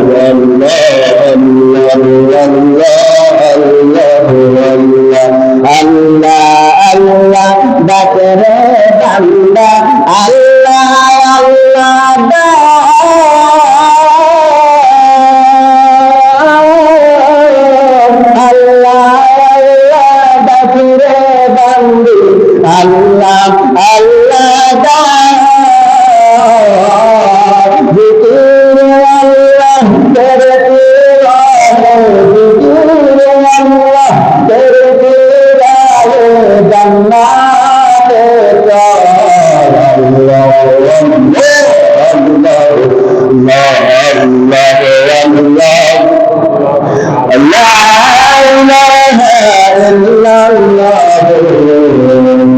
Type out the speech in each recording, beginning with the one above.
আল্লাহ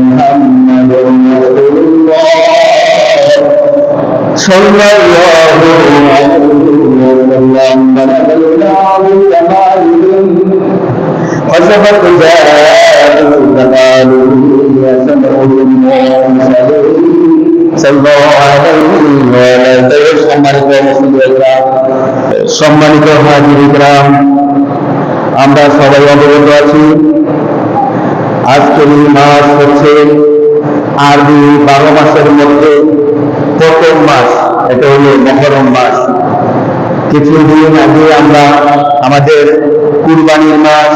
محمد رسول الله صلى الله عليه وسلم بلغناه كماله وسبق ذات كماله وسمعه المرسلين صلى الله عليه وسلم সম্মানিত মুসলিমরা সম্মানিত হাজিরিকরাম আমরা সবাই অবগত আছি আজকের এই মাস হচ্ছে আরবি বারো মাসের মধ্যে প্রথম মাস, এটা হলো মহরম মাস। কিছুদিন আগে আমরা আমাদের কুরবানির মাস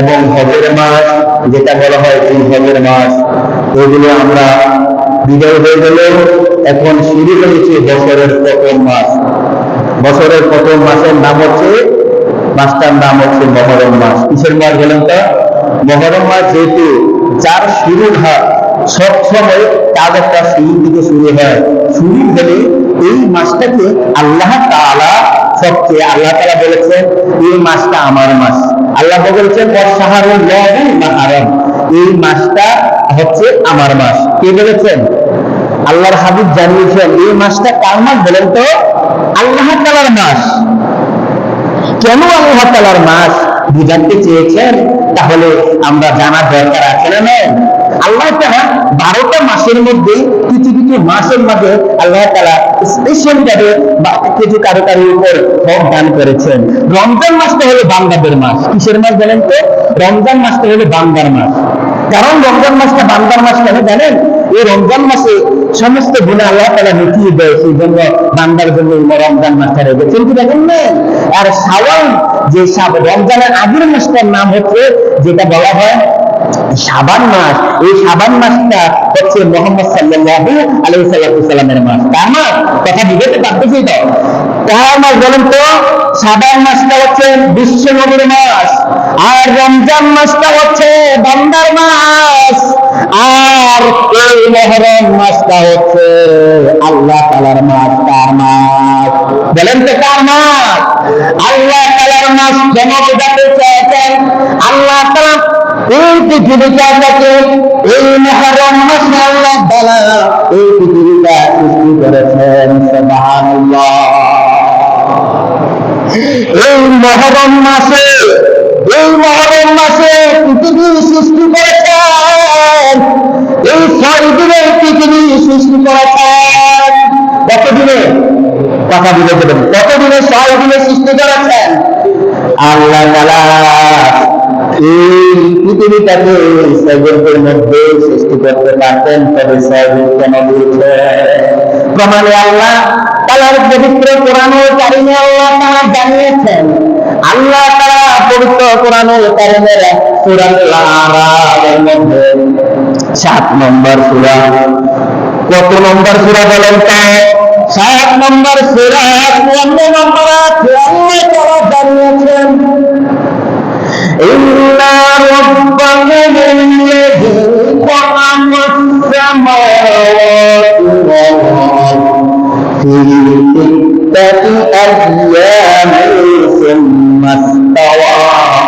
এবং হজের মাস, যেটা বলা হয় এই হজের মাস, এগুলো আমরা বিজয় হয়ে গেল এখন শুরু হয়েছে বছরের প্রথম মাস। বছরের প্রথম মাসের নাম হচ্ছে, মাসটার নাম হচ্ছে মহরম মাস। কিসের মাস বলেন তো? মহরম মাস যেহেতু যার শুরু হয় সব সময় তার একটা শুরু থেকে শুরু হয়। শুরু হলে এই মাসটাকে আল্লাহ তাআলা সবচেয়ে, আল্লাহ তাআলা বলেছেন, এই মাসটা আমার মাস। আল্লাহ বলেছেন অসাহারুল মাহারম। এই মাসটা হচ্ছে আমার মাস। কে বলেছেন? আল্লাহর হাবিব জানিয়েছেন, এই মাসটা কার মাস বলেন তো? আল্লাহ তালার মাস। কেন আল্লাহ তালার মাস? বুঝাতে চেয়েছেন, তাহলে আমরা জানার দরকার আছে না নয় আল্লাহ তাআলা বারোটা মাসের মধ্যে কিছু মাসের মধ্যে আল্লাহ তাআলা স্পেশাল ভাবে বা কিছু কারও কারোর উপর হক দান করেছেন। রমজান মাসটা হলো বান্দাদের মাস। কিসের মাস জানেন তো? রমজান মাসটা হলো বান্দার মাস। কারণ রমজান মাসটা বান্দার মাস কেন জানেন? এই রমজান মাসে সমস্ত গুণা আল্লাহ তালা মিটিয়ে দেয় সেই জন্য বান্দার জন্য রমজান মাসটা রেখেছেন কিন্তু দেখেন না, আর সাওয়াল যে রমজানের আগের মাসটার নাম হচ্ছে, যেটা বলা হয় শাবান মাস, এই শাবান মাসটা হচ্ছে মোহাম্মদ সাল্লাল্লাহু আলাইহি সাল্লামের মাস। কার মাস? কথা বুঝতে পারতেছি তো? কার মাস বলেন তো? শাবান মাসটা হচ্ছে বিশ্ব নবীর মাস, আর রমজান মাসটা হচ্ছে বান্দার মাস, আর এই মহরম মাসটা হচ্ছে আল্লাহ তালার মাস। কার মাস? বলেন তো কার মাস? আল্লাহ তালার মাস কেন বোঝাতে চেয়েছেন আল্লাহ তালা এই পৃথিবীটা যাকে এই মহরম আল্লাহ তালা এই পৃথিবীটা সৃষ্টি করেছেন সুবহানাল্লাহ। এই মহরম মাসে, এই মহরম মাসে পৃথিবী সৃষ্টি করেছেন। এই ছয় পৃথিবী সৃষ্টি করেছেন। কত দিনে? কথা বলে দেবেন কত দিনে ছয় সৃষ্টি করেছেন? আল্লাহ তাআলা এই পৃথিবীটাকে সেগুলোর মধ্যে সৃষ্টি করতে পারতেন, তবে সেগুলো কেন দিয়েছে? প্রমাণে আল্লাহ তালার পবিত্র কোরআনুল কারিমে আল্লাহ তাআলা জানিয়েছেন, আল্লাহ তাআলা পবিত্র কোরআনুল কারিমের সূরাতুল আরাফের মধ্যে সাত নম্বর সূরা। কত নম্বর সূরা বলেন তো? সাত নম্বর সূরা চুয়ান্ন নম্বর আল্লাহ তাআলা জানিয়েছেন السماوات والأرض في ستة أيام ثم استوى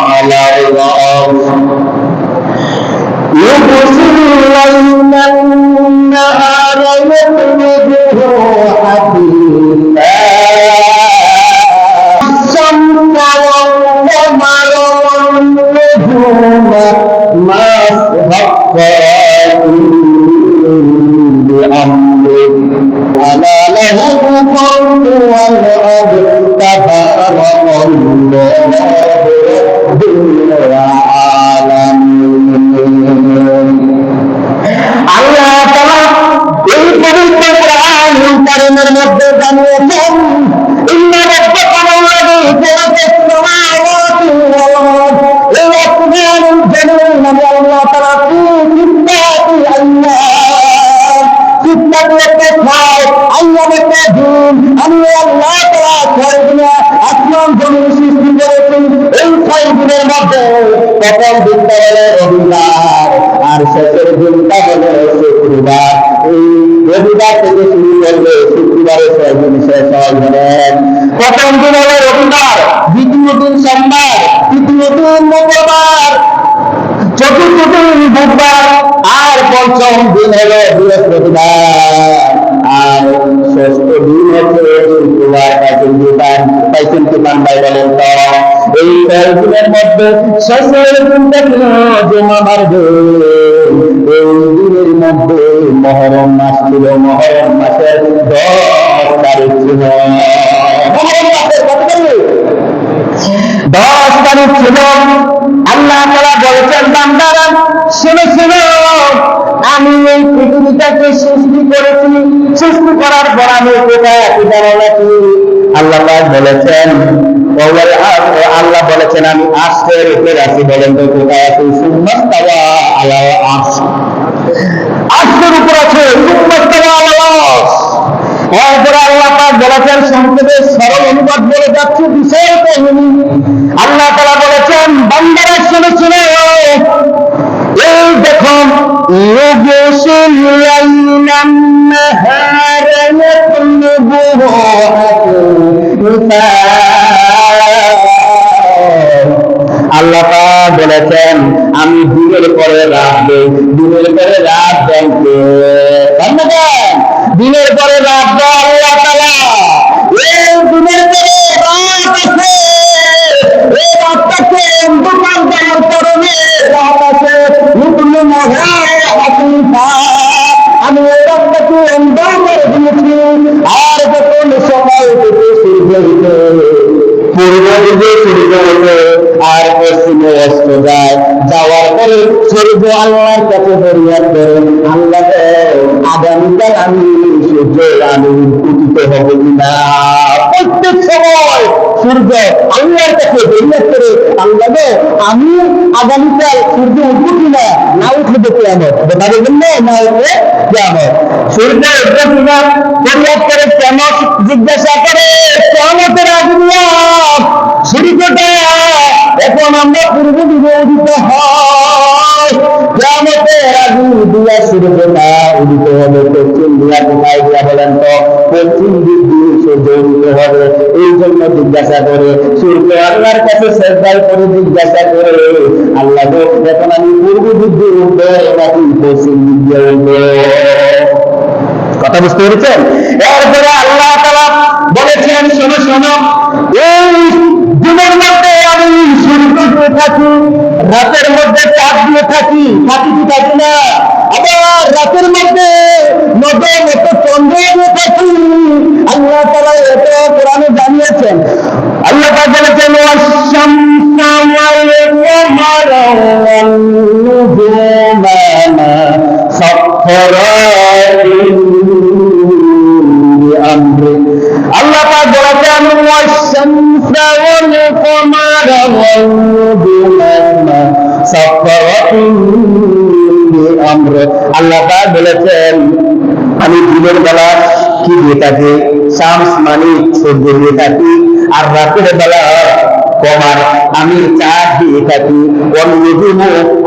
على العرش يغشي الليل النهار يطلبه حثيثا কারীমের মধ্যে রবিবার আর শেষের দিনটা হলো শুক্রবার। এই রবিবার হয় ধরেন প্রথম দিন হলো রবিবার দ্বিতীয় দিন সোমবার তৃতীয় দিন মঙ্গলবার চতুর্থ দিন বুধবার আর পঞ্চম দিন হলো বৃহস্পতিবার আর ষষ্ঠ দিন হচ্ছে শুক্রবার পাইছেন দোকান পাইছেন দোকান ভাই বলেন তো এই কয়েকদিনের মধ্যে শেষের দিনটা জমা মারবে এই দিনের মধ্যে মহরম মাস ছিল মহরম মাসের দশ তারিখ ছিল? দশ তারিখ ছিল আল্লাহ তারা বলেছেন বান্দারা শুনে শুনো আমি এই পৃথিবীটাকে সৃষ্টি করেছি সৃষ্টি করার পর আমি কোথায় আল্লাহ বলেছেন আল্লাহ বলেছেন, আমি আশ্রের উপরে আছি বলেন তো, কোথায় আছি সুন্নাস্তাওয়া আলা আরশ আশ্রের উপর আছে এরপরে আল্লাহ পাক বলেছেন, সংক্ষেপে সরল অনুবাদ বলে যাচ্ছে কাহিনী। আল্লাহ তারা দিনের পরে রাত দেন কে? ধন্যবাদ দিনের পরে রাত দেয় আল্লাহ তাআলা এই দিনের পরে রাত আছে। এই রাতটাকে আর পশ্চিমে অস্ত যায়। যাওয়ার পরে সূর্য আল্লাহ সূর্য আল্লাহর কাছে বেরিয়ে করে আমি আগামীকাল সূর্য উঠবো কিনা না উঠে দেখে আমার বোঝাবে জন্য না উঠলে করে কেন জিজ্ঞাসা করে কেমতের আগুন সূর্যটা এখন আমরা পূর্ব বিরোধিত হয়। দিয়া সূর্যটা উদিত হবে, পশ্চিম দিয়া কোথায় দিয়া বলেন তো? পশ্চিম দিক দিয়ে সূর্য উদিত হবে। এই জন্য জিজ্ঞাসা করে, সূর্য আল্লাহর কাছে শ্রদ্ধায় করে জিজ্ঞাসা করে, আল্লাহ এখন আমি পূর্ব দিক দিয়ে উঠবো নাকি পশ্চিম দিক দিয়ে উঠবো? কথা বুঝতে পেরেছেন? এরপরে আল্লাহ তালা বলেছেন, শোনো শোনো, এই দিনের মধ্যে আমি সূর্য থাকি। রাতের মধ্যে চাপ দিয়ে থাকি থাকি কি থাকি না? আবার রাতের মধ্যে নদর মতো চন্দ্র দিয়ে থাকি। আল্লাহ তালা এটা কোরআনে জানিয়েছেন। আল্লাহ পাক বলেছেন আল্লাহ পাক বলেছেন, ওয়াশ-শামসা ওয়াল-কমারা ওয়ান-নুজুমা সাখখারাতিন বিআমরি আল্লাহ বলেছেন আমি দিনের বেলা কি দিয়ে থাকি শামস মানে সূর্য দিয়ে থাকি আর রাতের বেলা কমার আমি চাঁদ দিয়ে থাকি অন্যদিন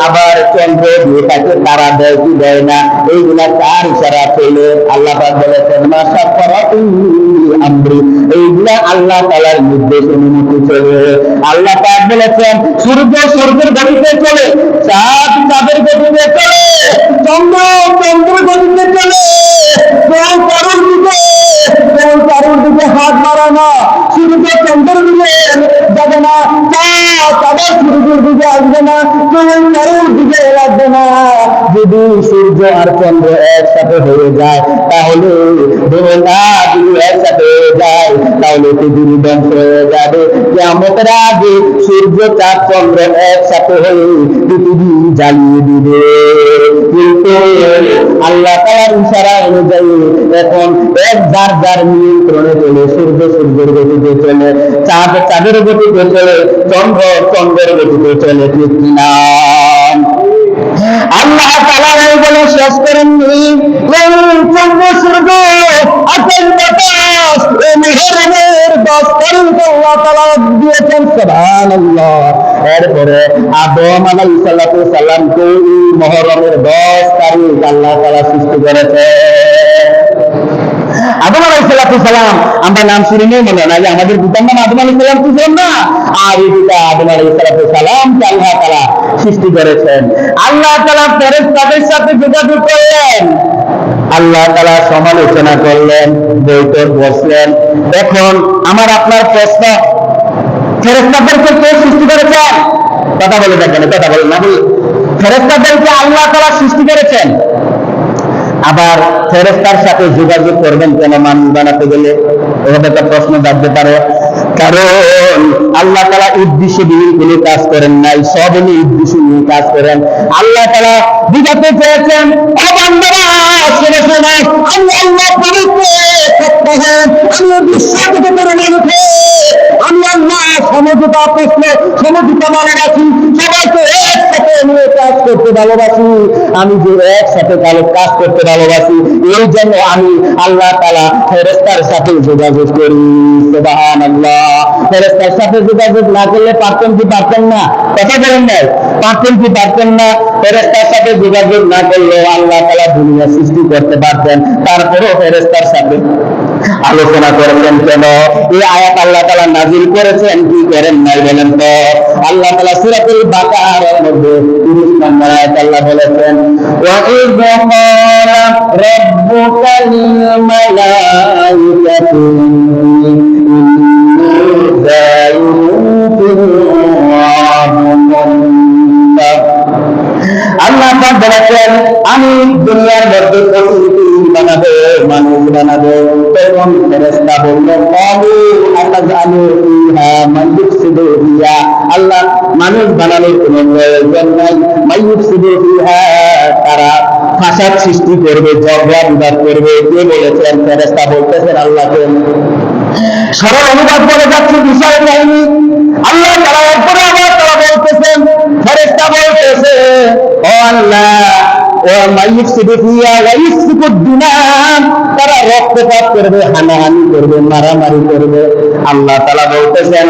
আবার চন্দ্র দিয়ে থাকি তারা দেয় কি দেয় না এইগুলা চার ইশারা পেলে আল্লাহ বলেছেন মাসা আমরি এইগুলা আল্লাহ তালার নির্দেশ অনুমতি চলে। আল্লাহ পাক বলেছেন, সূর্য সূর্যের গতিতে চলে, চাঁদ চাঁদের গতিতে চলে, চন্দ্র চন্দ্র গতিতে চলে কেউ কারোর দিকে কেউ কারোর দিকে হাত মারা না সূর্য দিকে যাবে না সূর্যের দিকে আসবে না কেউ কারোর দিকে লাগবে না। যদি সূর্য আর চন্দ্র একসাথে হয়ে যায়, তাহলে একসাথে যায়, তাহলে পৃথিবী ধ্বংস হয়ে যাবে। সূর্য, চাঁদ, চন্দ্র একসাথে হয়ে পৃথিবী জ্বালিয়ে দিবে। কিন্তু আল্লাহ তালার ইশারা অনুযায়ী এখন এক যার যার নিয়ন্ত্রণে চলে, সূর্য সূর্যের গতিতে চলে, চাঁদ চাঁদের গতিতে চলে, চন্দ্র চন্দ্রের গতিতে চলে আল্লাহ তালা বলে শেষ করেননি। সূর্য আকাশ বাতাস। মেহরানের দশ আল্লাহ তালা দিয়েছেন, সুবহানাল্লাহ। এরপরে আদম আলাইহিস সালাতু দশ তারিখ আল্লাহ তালা সৃষ্টি আদম সালাম, আমরা নাম শুনে নেই মনে হয় আমাদের পিতার নাম আদম আলাই সালাম কি না? আর এই পিতা আদম আলাই সালাম আল্লাহ তালা সৃষ্টি করেছেন। আল্লাহ তালা ফেরেস তাদের সাথে যোগাযোগ করলেন। আল্লাহ তালা সমালোচনা করলেন, বৈঠক বসলেন। এখন আমার আপনার প্রশ্ন ফেরেস্তাদেরকে কে সৃষ্টি করেছেন কথা বলে দেখেন কথা বলে না বলি ফেরেস্তাদেরকে আল্লাহ তালা সৃষ্টি করেছেন। আবার ফেরেস্তার সাথে যোগাযোগ করবেন কেন মানুষ বানাতে গেলে এভাবে একটা প্রশ্ন জানতে পারে। কারণ আল্লাহ তারা উদ্দেশ্য বিহীন কোনো কাজ করেন নাই, সব উনি উদ্দেশ্য নিয়ে কাজ করেন। আল্লাহ তারা বিগত চেয়েছেন আমি আমি বিশ্বাস করে মানুষে সমঝোতা প্রশ্ন সমঝোতা মানে রাখি সবাইকে একসাথে নিয়ে কাজ করতে ভালোবাসি। আমি যে একসাথে কালো কাজ করতে ভালোবাসি, এই জন্য আমি আল্লাহ তালা ফেরেস্তার সাথে যোগাযোগ করি। সুবাহান আল্লাহ ফেরেস্তার সাথে যোগাযোগ না করলে পারতেন কি পারতেন না? কথা বলেন নাই? পারতেন কি পারতেন না? ফেরেস্তার সাথে যোগাযোগ না করলেও আল্লাহ তালা দুনিয়া সৃষ্টি করতে পারতেন। তারপরেও ফেরেস্তার সাথে আলোচনা করেছেন কেন এই আয়াত আল্লাহ তালা নাজিল করেছেন কি করেন নাই বলেন তো আল্লাহ তালা সুরাতুল বাকারার মধ্যে 30 নম্বর আয়াত আল্লাহ বলেছেন وَإِذْ قَالَ رَبُّكَ لِلْمَلَائِكَةِ إِنِّي جَاعِلٌ فِي الْأَرْضِ আল্লাহ পাক বলেছেন আমি দুনিয়ার মধ্যে প্রকৃতি বানাবো আল্লাহ মানুষ বানানোর কোনো তারা ফাসাদ সৃষ্টি করবে ঝগড়া বিবাদ করবে কে বলেছেন ফেরেস্তা বলতেছেন আল্লাহকে সরল অনুবাদ করে যাচ্ছে বিষয় কাহিনী আল্লাহ তারা এরপরে আবার তারা বলতেছেন ফেরেস্তা বলতেছে ও আল্লাহ তারা রক্তপাত করবে, হানাহানি করবে, মারামারি করবে। আল্লাহ তাআলা বলতেছেন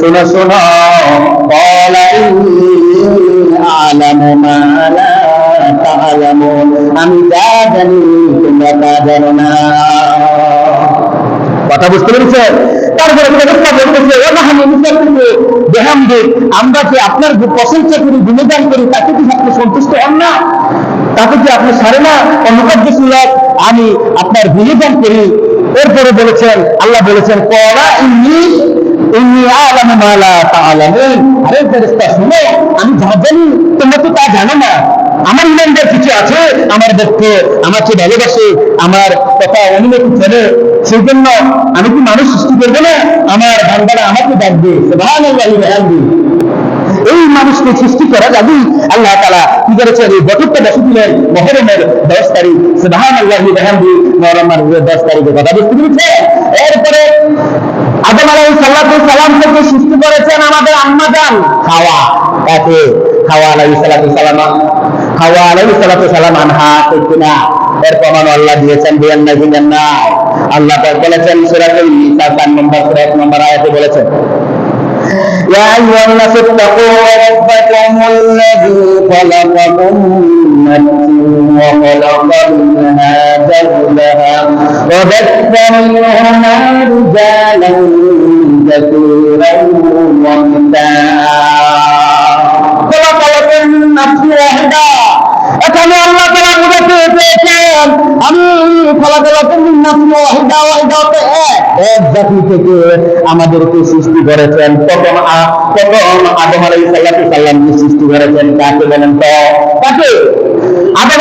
শোনো শোনো আমি যা জানি তোমরা তা জানো না। কথা বুঝতে পেরেছেন? তারপরে আমরা যে আপনার প্রশংসা করি গুণগান করি তাকে কি আপনি সন্তুষ্ট হন না? তাকে কি আপনি সারে না? অনুকার্য সুলভ আমি আপনার গুণগান করি এরপরে বলেছেন, আল্লাহ বলেছেন, করা ইন্নি ইন্নি আলামু আরে ফেরেশতা, শুনো, আমি যা জানি, তোমরা তো তা জানো না। আমার ইমানদার কিছু আছে, আমার ভক্ত আমাকে ভালোবাসে, আমার কথা অনুমতি সেই জন্য আমি কি মানুষ সৃষ্টি করব না? আমার বান্দারা আমাকে ডাকবে ভালো এই মানুষকে সৃষ্টি করা যাবে। আল্লাহ তালা কি করেছেন? এই বছরটা বসে দিলেন মহরমের দশ তারিখ। আল্লাহ দশ কথা বুঝতে এরপরে আদম আলাই সালাম থেকে সৃষ্টি করেছেন আমাদের তাকে খাওয়া আলাই হাওয়া সালাতু সালাম। আনহা এর প্রমাণ আল্লাহ দিয়েছেন বিয়ান বিয়ান আল্লাহ বলেছেন, সূরাতুল নিসা 4 নম্বর, সূরা 1 নম্বর আয়াতে বলেছেন يا أيها الناس اتقوا ربكم الذي خلقكم من نفس وخلق منها زوجها وبث منهما رجالا كثيرا ونساء خلق لكم نفس واحدة. أتمنى الله تعالى পেয়েছেন আমি এক জাতি থেকে আমাদেরকে সৃষ্টি করেছেন, তখন তখন আদম সাল্লাতু সাল্লামকে সৃষ্টি করেছেন, কাকে বলেন তো? কাকে? আদম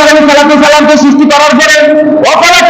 সাল্লামকে সৃষ্টি করার পরে অপরাধ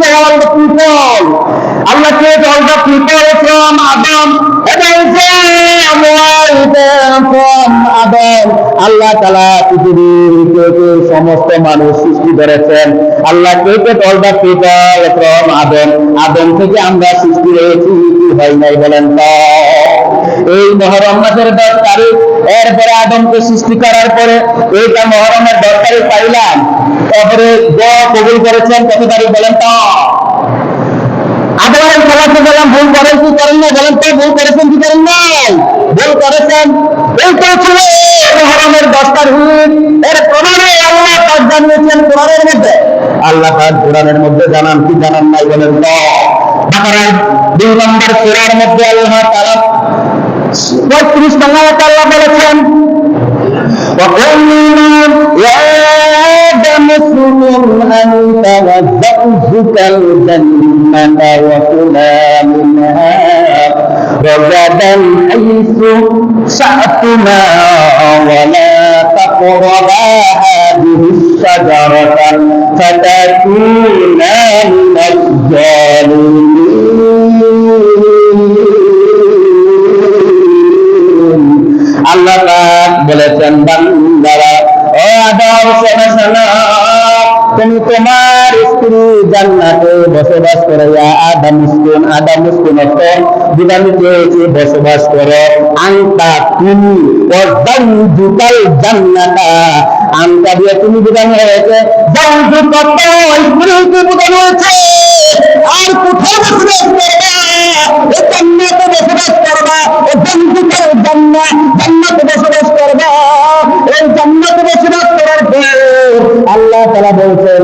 আল্লাহ তালা পৃথিবীর সমস্ত মানুষ সৃষ্টি করেছেন। আল্লাহ কে কে the people from আদম থেকে আমরা সৃষ্টি হয়েছি, কি হয় নাই বলেন এই মহরম মাসের দশ তারিখ, এরপরে আদমকে সৃষ্টি করার পরে এইটা মহরমের দশ তারিখ পাইলাম। তারপরে দোয়া কবুল করেছেন, কত তারিখ বলেন তো? আদম সালাম ভুল করেন কি করেন না বলেন তো? ভুল করেছেন কি করেন নাই? ভুল করেছেন এইটা ছিল মহরমের দশ তারিখ এর প্রমাণে আল্লাহ পাক জানিয়েছেন কোরআনের মধ্যে আল্লাহ পাক কোরআনের মধ্যে জানান কি জানান নাই বলেন তো বাকারার দুই নম্বর সূরার মধ্যে আল্লাহ তাআলা পঁয়ত্রিশ নম্বর আল্লাহ বলেছেন وقلنا يا آدم اسكن أنت وزوجك الجنة وكلا منها رغدا حيث شأتما ولا تقربا هذه الشجرة فتكونا من الظالمين আল্লাহ পাক বলেছেন বান্দারা ও আদম শোনো শোনো তুমি তোমার স্ত্রী জান্নাতে বসবাস করো ইয়া আদম মুসকুন আদম মুসকুন অর্থ বিধানে চেয়েছে বসবাস করো। আন্তা তুমি ও জাউজুকাল জান্নাতা। আন্তা দিয়ে তুমি বিধান হয়েছে জাউজু কত স্ত্রীকে বিধান হয়েছে আর কোথায় বসবাস করবা? এ জান্নাতে বসবাস করবা ও জান্নাতের জান্নাত বসবাস জান্নাতে বসবাস করার পর আল্লাহ তাআলা বলছেন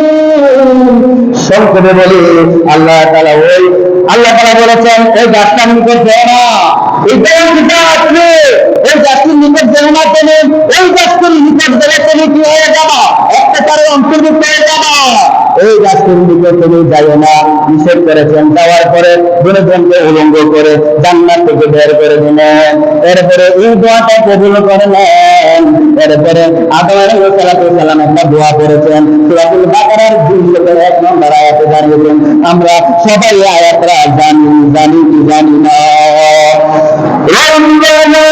জালিমিন সংক্ষেপে বলি আল্লাহ তালা ওই, আল্লাহ তালা বলেছেন, এই গাছটা নিকট যেও না। এই যেটা আছে এই গাছটির নিকট যেও না তুমি। এই গাছটির নিকট গেলে তুমি কি হয়ে যাবা? একটা তার অন্তর্ভুক্ত এই গাছটির নিকট তুমি যাইও না। নিষেধ করেছেন, যাওয়ার পরে দুজনকে উলঙ্গ করে জান্নাত থেকে বের করে দিলেন। এরপরে এই দোয়াটা কবুল করে নেন এরপরে সালাতু সালাম একটা দোয়া করেছেন। সূরাতুল বাকারার দুই লোকের এক নম্বর আয়াতে জানিয়েছেন আমরা সবাই আয়াতরা জানি জানি কি জানি না। ربنا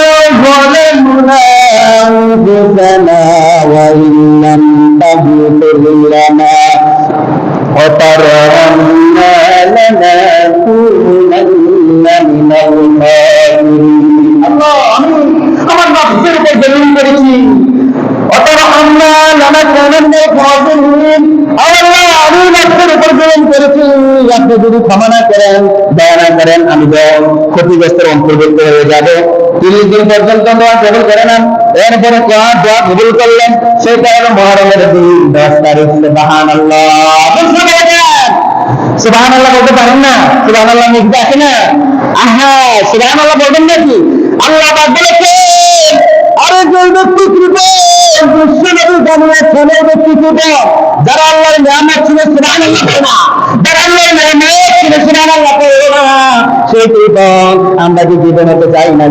ظلمنا أنفسنا وإن لم تغفر لنا وترحمنا لنكونن من الخاسرين আল্লাহ আমি আমার নফসের উপর জমিন করেছি আপনি যদি ক্ষমা না করেন, দয়া না করেন, আমি ক্ষতিগ্রস্তের অন্তর্ভুক্ত হয়ে যাব। তিরিশ দিন পর্যন্ত দোয়া করে নেন। এরপরে দোয়া কবুল করলেন। সেটা হলো মহরমের দিন। দশ তারিখ সুবাহান আল্লাহ বলতে পারেন না? সুবাহান আল্লাহ মুখ আসে না আহা সুবাহান আল্লাহ বলবেন নাকি? আল্লাহ বাদ আমরা কি জীবন হতে চাই না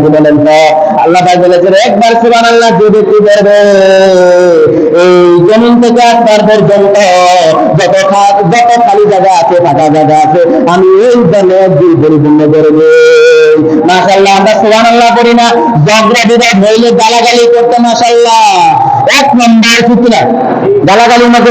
তো, আল্লাহ বলেছেন, একবার সুবাহান আল্লাহ যে ব্যক্তি করবে এই জমিন থেকে আসবার পর্যন্ত যত খালি জায়গা আছে, ফাঁকা জায়গা আছে, আমি এই দলে দুই পরিপূর্ণ করে দেই মাশাল্লাহ আমরা সুবান আল্লাহ করি না, ঝগড়া, বিবাদ হইলে গালাগালি করতে মাশাল্লাহ এক নম্বর ফিতনা। গালাগালির মধ্যে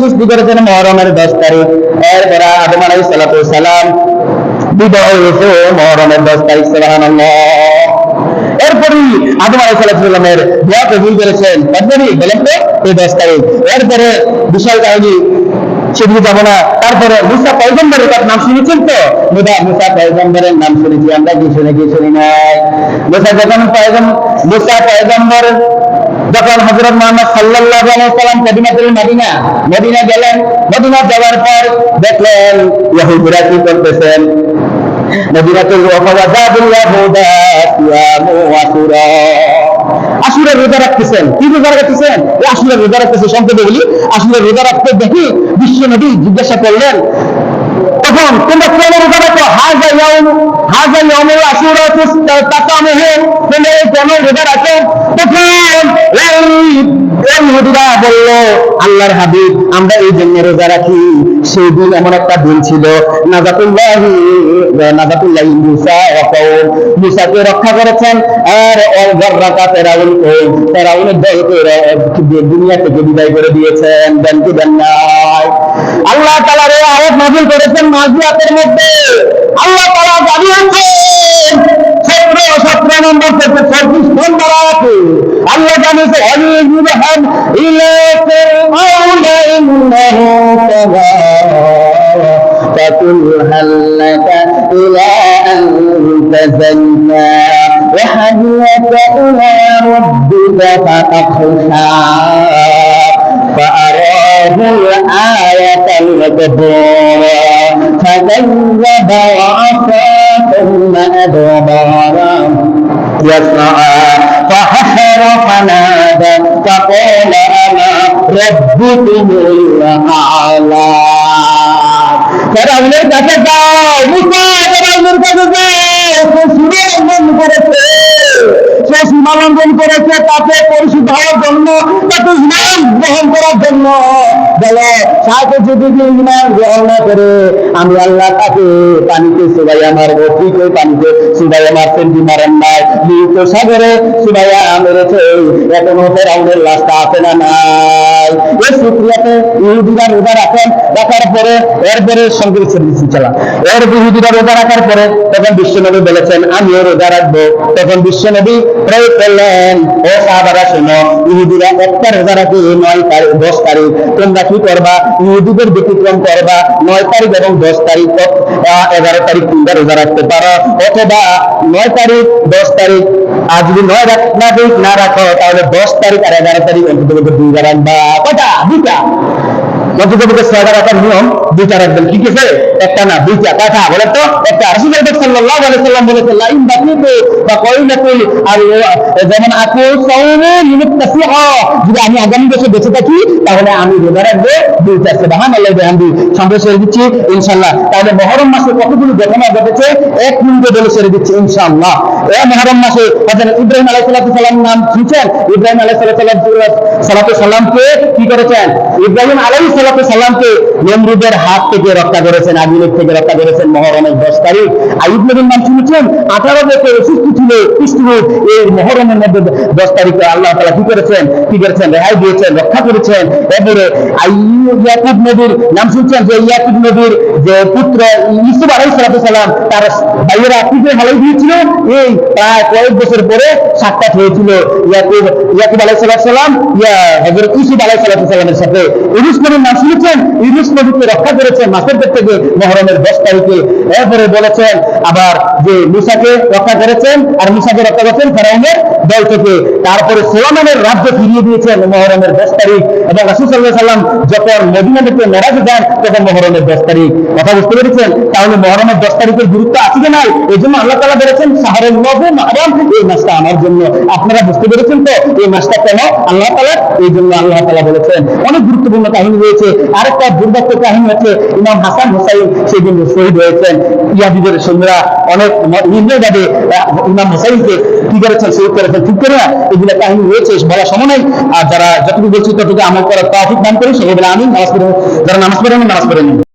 সৃষ্টি করেছেন মহরমের দশ তারিখ। এরপরে আদম সালাম বিবাহ মহরমের দশ তারিখ, সুবহানাল্লাহ। এরপরই আদম আলাইসাল্লামের দোয়া কবুল করেছেন। কতদিনই বলেন তো, এই দশ তারিখ। এরপরে বিশাল কাহিনী, সেদিকে যাব না। তারপরে মুসা পয়গম্বরের তার নাম শুনেছেন তো? মুদা, মুসা পয়গম্বরের নাম শুনেছি, আমরা কি শুনে কি শুনি নাই? মুসা যখন পয়গম, মুসা পয়গম্বর যখন হজরত মোহাম্মদ সাল্লাল্লাহু আলাইহি সাল্লাম মদিনাতুল মদিনা মদিনা গেলেন, মদিনা যাওয়ার পর দেখলেন ইহুদিরা কি করতেছেন? মদিনাতুল আসুরের রোজা রাখতেছেন। কি রোজা রাখতেছেন? আসুরের রোজা রাখতেছে সংক্ষেপে বলি আসুরের রোজা রাখতে দেখি বিশ্ব নবী জিজ্ঞাসা করলেন, তখন তোমরা কেন রোজা হাজা ইয়াউম হাজা ইয়াউম আসুরা তাকামুহু তোমরা এই কেন তখন আল্লাহর হাবিব, আমরা এই জন্য রোজা রাখি। সেই দিন এমন একটা দিন ছিল, নাজাতুল্লাহি নাজাতুল্লাহি মুসা মুসাকে রক্ষা করেছেন। আর অলগররাকা ফেরাউন কওম ফেরাউনের দলকে দুনিয়া থেকে বিদায় করে দিয়েছেন। দেন আল্লাহ আয়াত করেছেন নাজিয়াতের মধ্যে। আল্লাহ তাআলা জানিয়েছেন সতেরো সতেরো নম্বর থেকে চব্বিশ নম্বর আয়াতে আল্লাহ জানিয়েছে অলিজুবহান ইলাকে মাওলা ইন্নাহু তাবা فقل هل لك إلى أن تزكى وهديك إلى ربك فتخشى فأراه الآية الكبرى فكذب وعصى ثم أدبر يسعى فحشر فنادى فقال أنا ربكم الأعلى ফেরাউনের কাছে যাও মুসা ফেরাউনের কাছে যাও সে সুরে আগমন করেছে সে সীমা লঙ্ঘন করেছে তাকে পরিশুদ্ধ হওয়ার জন্য তাকে ইমান গ্রহণ করার জন্য। বলে সাথে যদি ইমান গ্রহণ না করে আমি আল্লাহ তাকে পানিতে সুবাইয়া মারবো ঠিক ওই পানিতে সুবাইয়া মারতেন কি মারেন নাই। মৃত সাগরে সুবাইয়া মেরেছে। এখনও ফেরাউনের লাশটা আছে না নাই। এই সুক্রিয়াতে ইহুদিরা রোজা রাখেন, রাখার পরে এরপরে সঙ্গে দিচ্ছি চালা এর ইহুদিরা রোজা রাখার পরে তখন বিশ্বনবী বলেছেন, আমিও রোজা রাখব। তখন বিশ্বনবী প্রয়োগ করলেন। ও সাহাবারা শোনো, ইহুদিরা একটা রোজা রাখে নয় তারিখ, দশ তারিখ, তোমরা কি করবা? ইহুদিদের ব্যতিক্রম করবা। নয় তারিখ এবং দশ তারিখ এগারো তারিখ তোমরা রোজা রাখতে পারো। অথবা নয় তারিখ, দশ তারিখ, আর যদি নয় না রাখো তাহলে দশ তারিখ আর এগারো তারিখ অন্তত রাখবা। কটা দুইটা যেমন যদি আমি আগামী বছর বেঁচে থাকি, তাহলে আমি রোজা রাখব। দুইটা সুবহানাল্লাহি বিহামদি সঙ্গে ছেড়ে দিচ্ছি, ইনশাআল্লাহ। তাহলে মহরম মাসে কতগুলো ঘটনা ঘটেছে? এক মিনিটে বলে ছেড়ে দিচ্ছি, ইনশাআল্লাহ। মহরম মাসে ইব্রাহিম আলাইহিস সালাম নাম শুনছেন? ইব্রাহিম আলাইহিস সালাতু সালামকে কি করেছেন? ইব্রাহিম আলাইহিস সালাতু সালামকে নমরুদের হাত থেকে রক্ষা করেছেন আগুনের থেকে রক্ষা করেছেন মহরমের দশ তারিখ। আইব নবীর নাম শুনেছেন? আঠারো বছর অসুস্থ ছিল, কৃষ্ণরূপ এই মহরমের মধ্যে দশ তারিখে আল্লাহ তালা কি করেছেন? কি করেছেন? রেহাই দিয়েছেন, রক্ষা করেছেন। এরপরে ইয়াকুব নবীর নাম শুনছেন? যে ইয়াকুব নবীর যে পুত্র ইসুফ আলাই সালাম, তার ভাইয়েরা পিঠে হালাই দিয়েছিল? এই প্রায় কয়েক বছর পরে সাক্ষাৎ হয়েছিল ইয়াকুব ইয়াকুব আলাই সালাম, ইয়া হজরত ইসুফ আলাই সালামের সাথে। ইউনুস নবীর নাম শুনেছেন ইউনুস নবীকে রক্ষা করেছেন মাসের পেট থেকে মহরমের দশ তারিখে। এরপরে বলেছেন আবার যে মুসাকে রক্ষা করেছেন আর মুসাকে রক্ষা করেছেন ফেরাউনের দল থেকে। তারপরে সোলামানের রাজ্য ফিরিয়ে দিয়েছেন মহরমের দশ তারিখ। এবং রাসুল সাল্লাহ সাল্লাম যখন মদিনা থেকে মেরাজে যান, তখন মহরমের দশ তারিখ। কথা বুঝতে পেরেছেন? তাহলে মহরমের দশ তারিখের গুরুত্ব আছে কি নাই? এই জন্য আল্লাহ তালা বলেছেন সাহারের নবে মহরম, এই মাসটা আমার জন্য। আপনারা বুঝতে পেরেছেন তো, এই মাসটা কেন আল্লাহ তালা এই জন্য আল্লাহ তালা বলেছেন। অনেক গুরুত্বপূর্ণ কাহিনী রয়েছে। আরেকটা দুর্ভাগ্য কাহিনী হচ্ছে ইমাম হাসান হুসাইন সেদিন শহীদ হয়েছেন। ইয়াদিদের সৈন্যরা অনেক নির্ণয়ভাবে ইমাম হুসাইনকে কি করেছেন, শহীদ করেছেন, ঠিক করে না? এগুলো কাহিনী রয়েছে বলা সময় নাই। আর যারা যতটুকু বলছি ততটুকু আমল করার তৌফিক দান করি। সেগুলো আমি নামাজ পড়ে যারা নামাজ পড়েন নামাজ পড়েন